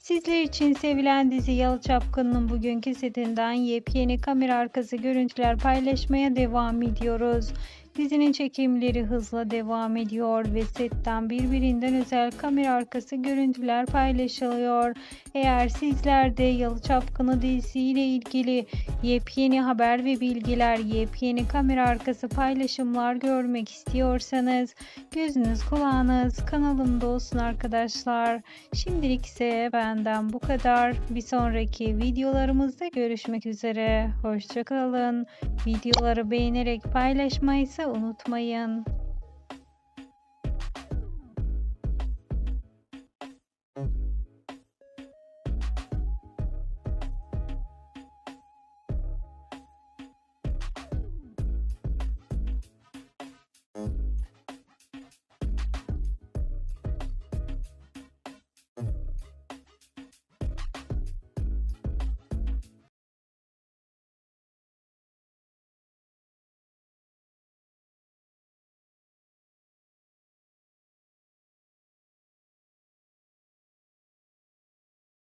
Sizler için sevilen dizi Yalı Çapkın'ın bugünkü setinden yepyeni kamera arkası görüntüler paylaşmaya devam ediyoruz. Dizinin çekimleri hızla devam ediyor ve setten birbirinden özel kamera arkası görüntüler paylaşılıyor. Eğer sizler de Yalı Çapkını dizisiyle ilgili yepyeni haber ve bilgiler, yepyeni kamera arkası paylaşımlar görmek istiyorsanız gözünüz kulağınız kanalımda olsun arkadaşlar. Şimdilik ise benden bu kadar. Bir sonraki videolarımızda görüşmek üzere. Hoşçakalın. Videoları beğenerek paylaşmayı ise unutmayın.